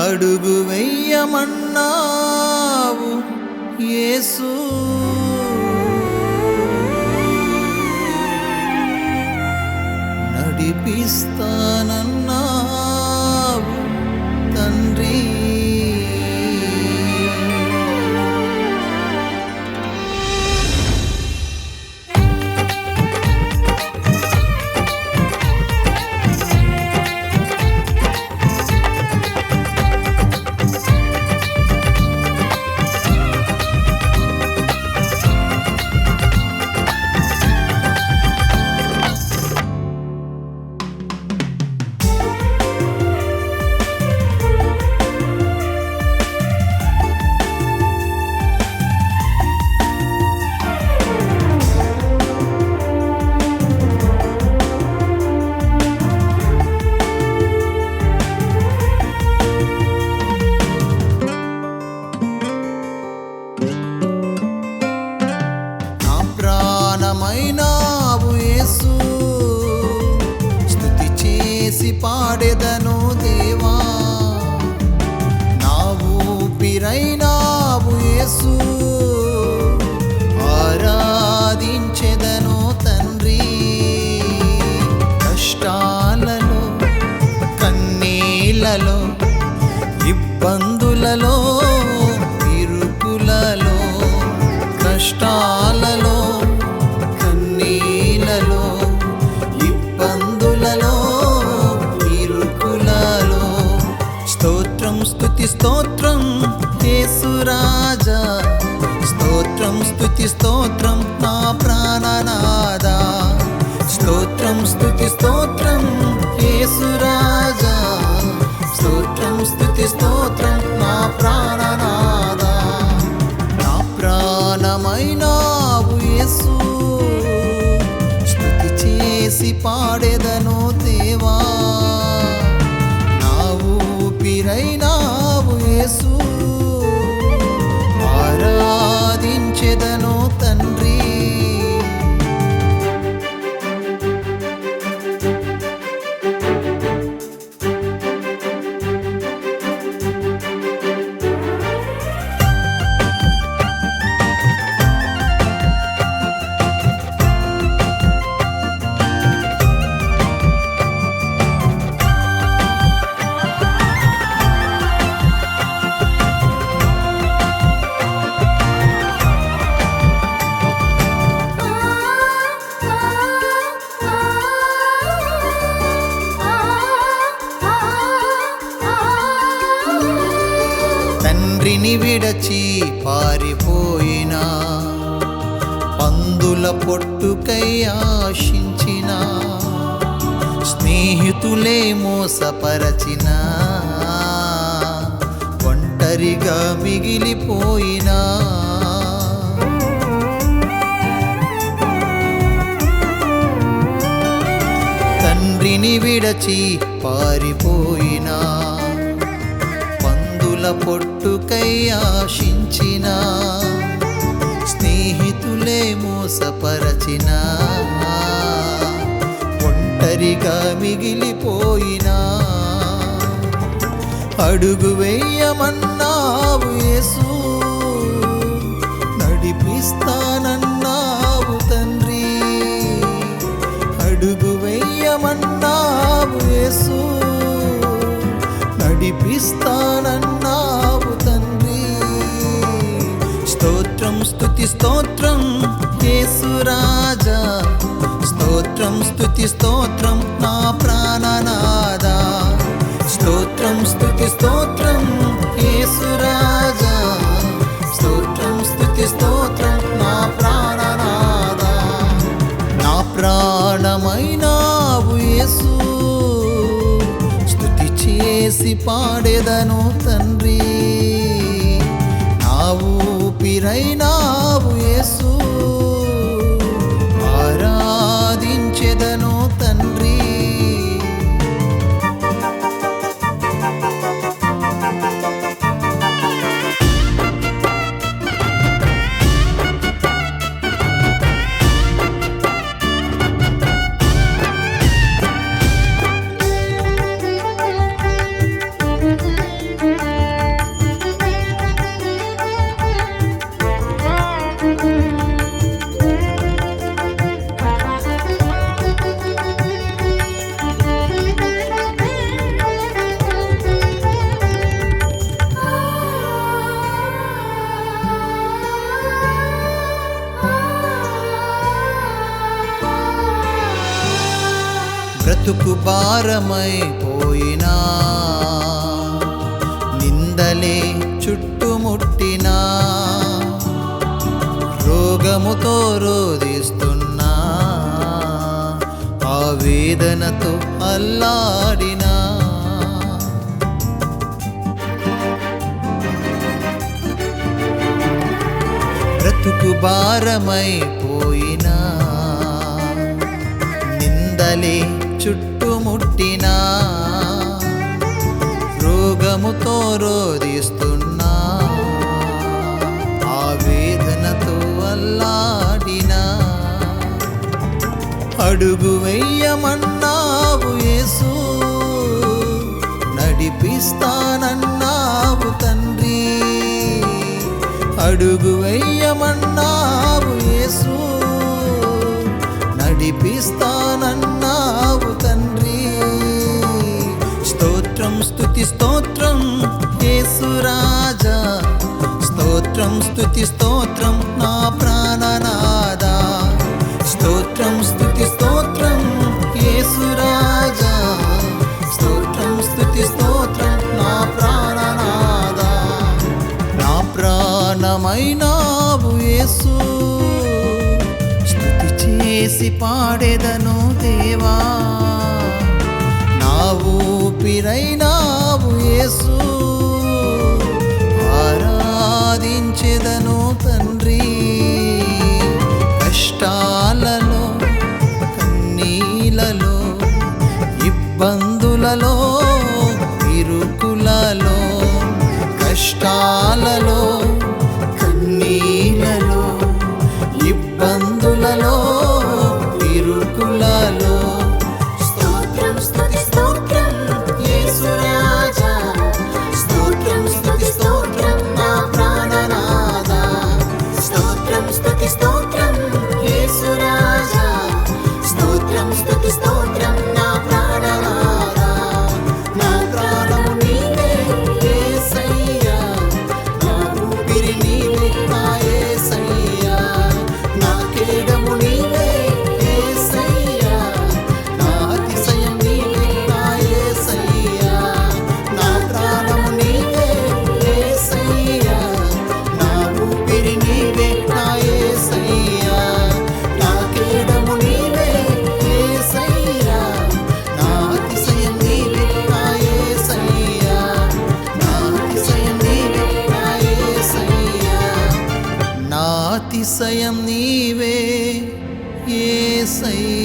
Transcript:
అడుగు వెయ్యమన్నావు యేసు పాడెదను దేవా. నావు పిరైనావు యేసు. ఆరాధించెదను తండ్రి. కష్టాలలో కన్నీళ్ళలో ఇబ్బందులలో ఇరుకులలో కష్టాలలో స్తుతి స్తోత్రం యేసురాజా స్తోత్రం స్తుతి స్తోత్రం నా ప్రాణనాదా. స్తోత్రం స్తుతి స్తోత్రం యేసురాజా స్తోత్రం స్తుతి స్తోత్రం నా ప్రాణ తండ్రిని విడచి పారిపోయినా పందుల పొట్టుకై ఆశించిన స్నేహితులే మోసపరచిన ఒంటరిగా మిగిలిపోయినా. తండ్రిని విడచి పారిపోయినా పొట్టుకై ఆశించిన స్నేహితులే మోసపరచిన ఒంటరిగా మిగిలిపోయినా. అడుగు వేయమన్నావు యేసు నడిపిస్తానన్నావు తండ్రి. అడుగు వేయమన్నావు యేసు నడిపిస్తా స్తోత్రం యేసురాజా స్తోత్రం స్తుతి స్తోత్రం నా ప్రాణనాదా స్తోత్రం స్తుతి స్తోత్రం యేసురాజా స్తోత్రం స్తుతి స్తోత్రం నా ప్రాణనాదా నా ప్రాణమైనావు యేసు స్తుతి చేసి పాడెదను తండ్రి నా ఊపిరైనా యేసు బ్రతుకు భారమైపోయినా నిందలే చుట్టుముట్టినా రోగముతో రోధిస్తున్నా ఆ వేదనతో అల్లాడినా. బ్రతుకు భారమైపోయినా నిందలే చుట్టుముట్టినా రోగముతో రోధిస్తున్నా ఆవేదనతో అల్లాడినా. అడుగు వెయ్యమన్నావు యేసు నడిపిస్తానన్నావు తండ్రి. అడుగు వెయ్యమన్నా స్థుతి స్తోత్రం యేసురాజా స్తోత్రం స్థుతి స్తోత్రం నా ప్రాణనాదా. స్తోత్రం స్థుతి స్తోత్రం యేసురాజా స్తోత్రం స్థుతి స్తోత్రం నా ప్రాణనాదా. నా ప్రాణమైనావు యేసు. స్థుతి చేసి పాడెదను దేవా. నా ఊపిరైనా కష్టాలలో say